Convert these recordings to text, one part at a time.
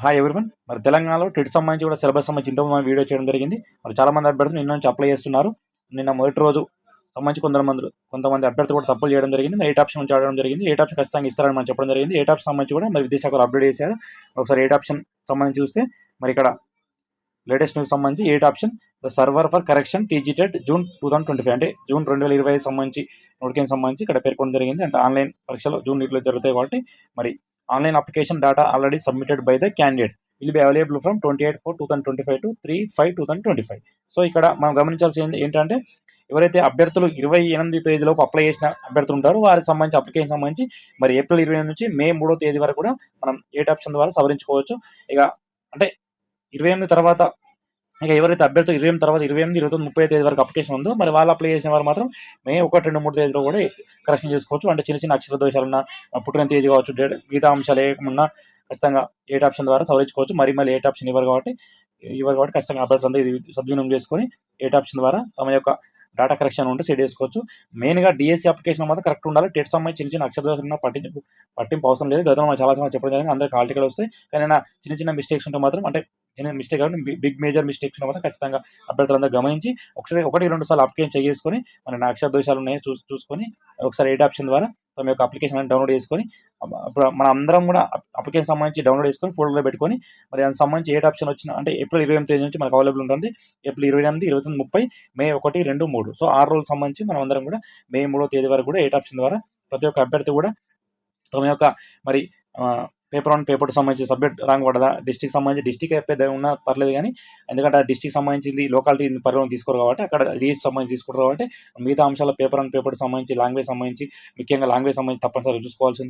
Hi everyone మరి తెలంగాణలో TET సంబంధించి కూడా సిలబస్ సంబంధించి ఇంత మనం వీడియో చేయడం జరిగింది. మరి చాలా మంది అభ్యర్థులు నిన్న నుంచి అప్లై చేస్తున్నారు. నిన్న మొదటి రోజు సంబంధించి కొంతమంది కొంతమంది అభ్యర్థులు కూడా తప్పులు చేయడం జరిగింది. మరి ఎయిట్ ఆప్షన్ నుంచి ఆడడం జరిగింది. ఎయిట్ ఆప్షన్ ఖచ్చితంగా ఇస్తారని మనం చెప్పడం జరిగింది. ఎయిట్ ఆప్షన్ సంబంధించి కూడా మరి విద్యాశాఖలు అప్డేట్ చేశారు. ఒకసారి ఎయిట్ ఆప్షన్ సంబంధించి చూస్తే మరి ఇక్కడ లేటెస్ట్ న్యూస్ సంబంధించి eight option the server for correction TG TET June two thousand twenty five అంటే జూన్ రెండు వేల ఇరవై సంబంధించి నోటికేషన్ సంబంధించి ఇక్కడ పేర్కొనడం జరిగింది. అంటే ఆన్లైన్ పరీక్షలు జూన్ ఇట్లో జరుగుతాయి కాబట్టి మరి online application data already submitted by the candidates. Will be available from twenty eight four two thousand twenty five to three five two thousand twenty five so ఇక్కడ మనం గమనించాల్సింది ఏంటంటే ఎవరైతే అభ్యర్థులు ఇరవై ఎనిమిది తేదీలోపు అప్లై చేసిన అభ్యర్థులు ఉంటారో వారికి సంబంధించి అప్లికేషన్ సంబంధించి మరి ఏప్రిల్ ఇరవై నుంచి మే మూడో తేదీ వరకు కూడా మనం ఏట్ ఆప్షన్ ద్వారా సవరించుకోవచ్చు. ఇక అంటే ఇరవై ఎనిమిది తర్వాత ఇక ఎవరైతే అభ్యర్థులు ఇరవై ఎనిమిది తర్వాత ఇరవై ఎనిమిది ఇరవై తొమ్మిది ముప్పై తేదీ వరకు అప్లికేషన్ ఉందో మరి వాళ్ళు అప్లై చేసిన వారు మాత్రం మే ఒకటి రెండు మూడు తేదీలో కూడా కరెక్షన్ చేసుకోవచ్చు. అంటే చిన్న చిన్న అక్షర దోషాలున్న పుట్టిన తేదీ కావచ్చు డేట్ మిగతా అంశాలు ఏమన్నా ఖచ్చితంగా ఏట్ ఆప్షన్ ద్వారా సవరించుకోవచ్చు. మరి మళ్ళీ ఏట్ ఆప్షన్ ఇవ్వరు కాబట్టి ఇవ్వరు కాబట్టి ఖచ్చితంగా అభ్యర్థులంతా ఇది సద్వినియోగం చేసుకొని ఏట్ ఆప్షన్ ద్వారా తమ యొక్క డేటా కరెక్షన్ ఉంటే సెట్ చేసుకోవచ్చు. మెయిన్గా డిఎస్సీ అప్లికేషన్ మాత్రం కరెక్ట్ ఉండాలి. టెట్ సంబంధించి చిన్న చిన్న అక్షర దోషాలు పట్టింపు పట్టింపు అవసరం లేదు. గతంలో మనం చాలా సమయం చెప్పడం జరిగింది. అందరూ ఆల్టికల్ వస్తాయి. కానీ చిన్న చిన్న మిస్టేక్స్ ఉంటే మాత్రం అంటే చిన్న మిస్టేక్ కాబట్టి బిగ్ మేజర్ మిస్టేక్స్ మాత్రం ఖచ్చితంగా అభ్యర్థులందరూ గమనించి ఒకసారి ఒకటి రెండు సార్లు అప్లికేషన్ చేసుకొని మన అక్షర దోషాలు ఉన్నాయో చూసి చూసుకొని ఒకసారి ఎయిట్ ఆప్షన్ ద్వారా తమ యొక్క అప్లికేషన్ డౌన్లోడ్ చేసుకొని అప్పుడు మన అందరం కూడా అప్లికేషన్ సంబంధించి డౌన్లోడ్ చేసుకొని ఫోటోలో పెట్టుకొని మరి దానికి సంబంధించి ఏ ఆప్షన్ వచ్చిన అంటే ఏప్రిల్ ఇరవై ఎనిమిది నుంచి మనకు అవైలబుల్ ఉంటుంది. ఏప్రిల్ ఇరవై ఎనిమిది ఇరవై తొమ్మిది ముప్పై మే ఒకటి రెండు మూడు. సో ఆరు రోజులు సంబంధించి మనం అందరం కూడా మే మూడో తేదీ వరకు కూడా ఏట్ ఆప్షన్ ద్వారా ప్రతి ఒక్క అభ్యర్థి కూడా తమ యొక్క మరి పేపర్ వన్ పేపర్ సంబంధించి సబ్జెక్ట్ రాంగ్ పడదా? డిస్టిక్ సంబంధించి డిస్టిక్ పెద్ద ఉన్నా పర్లేదు కానీ ఎందుకంటే ఆ డిస్టిక్ సంబంధించింది లోకాలిటీ పరిగణన తీసుకోరు కాబట్టి అక్కడ రీజ్ సంబంధించి తీసుకోరు కాబట్టి మిగతా అంశాల పేపర్ వన్ పేపర్ సంబంధించి లాంగ్వేజ్ సంబంధించి ముఖ్యంగా లాంగ్వేజ్ సంబంధించి తప్పనిసరిగా చూసుకోవాల్సి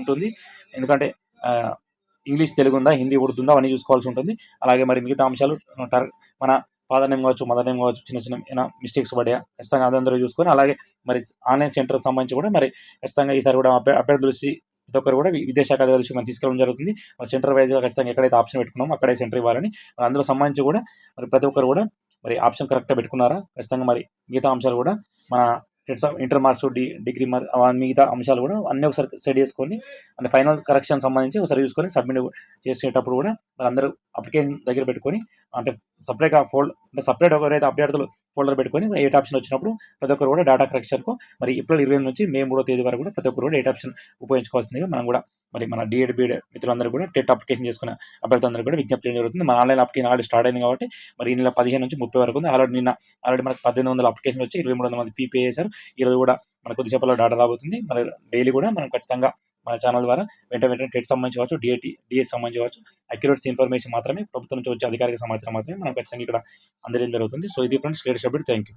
ఉంటుంది ఎందుకంటే ఇంగ్లీష్ తెలుగు ఉందా హిందీ ఉడుతుందా అవన్నీ చూసుకోవాల్సి ఉంటుంది. అలాగే మరి మిగతా అంశాలు మన ఫాదర్ నేమ్ కావచ్చు మదర్ నేమ్ కావచ్చు చిన్న చిన్న ఏమైనా మిస్టేక్స్ పడ్డా ఖచ్చితంగా అదందరూ చూసుకొని అలాగే మరి ఆన్లైన్ సెంటర్ సంబంధించి కూడా మరి ఖచ్చితంగా ఈసారి కూడా అభ్యర్థులు వచ్చి ప్రతి ఒక్కరు కూడా విదేశాఖ దృష్టి మనం తీసుకెళ్ళడం జరుగుతుంది. సెంటర్ వైజ్గా ఖచ్చితంగా ఎక్కడైతే ఆప్షన్ పెట్టుకున్నామో అక్కడే సెంటర్ ఇవ్వాలని. అందులో సంబంధించి కూడా మరి ప్రతి ఒక్కరు కూడా మరి ఆప్షన్ కరెక్ట్గా పెట్టుకున్నారా? ఖచ్చితంగా మరి మిగతా అంశాలు కూడా మన inter marks D degree marks మిగతా అంశాలు కూడా అన్నీ ఒకసారి సెట్ చేసుకొని అండ్ ఫైనల్ కరెక్షన్ సంబంధించి ఒకసారి చూసుకొని సబ్మిట్ చేసేటప్పుడు కూడా మరి అందరూ అప్లికేషన్ దగ్గర పెట్టుకొని అంటే సపరేట్గా ఫోల్డ్ అంటే సపరేట్ ఎవరైతే అభ్యర్థులు ఫోల్డర్ పెట్టుకొని ఎయిట్ ఆప్షన్ వచ్చినప్పుడు ప్రతి ఒక్కరు కూడా డేటా కరెక్షన్కు మరి ఏప్రిల్ ఇరవై నుంచి మే మూడో తేదీ వరకు కూడా ప్రతి ఒక్కరు కూడా ఎయిట్ ఆప్షన్ ఉపయోగించుకోవాల్సిందిగా మనం కూడా మరి మన డిఎడ్ బీఎడ్ మిత్రులందరూ కూడా టెట్ అప్లికేషన్ చేసుకున్న అభ్యర్థులందరూ కూడా విజ్ఞప్తి చేయడం జరుగుతుంది. మన ఆన్లైన్ అప్లికేషన్ ఆల్రెడీ స్టార్ట్ అయింది కాబట్టి మరి ఈ నెల పదిహేను నుంచి ముప్పై వరకు ఉంది. ఆల్రెడీ నిన్న ఆల్రెడీ మనకు పద్దెనిమిది వందల అప్లికేషన్ వచ్చి ఇరవై మూడు వందల మంది పీపీ చేశారు. ఈరోజు కూడా మన కొద్దిసేపట్లో డేటా రాబోతుంది. మరి డైలీ కూడా మనం ఖచ్చితంగా మన ఛానల్ ద్వారా వెంట వెంటనే టెట్ సంబంధించి కావచ్చు డిఏటి డిఎస్ సంబంధించి కావచ్చు అక్యురేట్స్ ఇన్ఫర్మేషన్ మాత్రమే ప్రభుత్వం నుంచి వచ్చే అధికారిక సమాచారం మాత్రమే మనం ఖచ్చితంగా ఇక్కడ అందజేయడం జరుగుతుంది. సో ఇది friends latest update thank you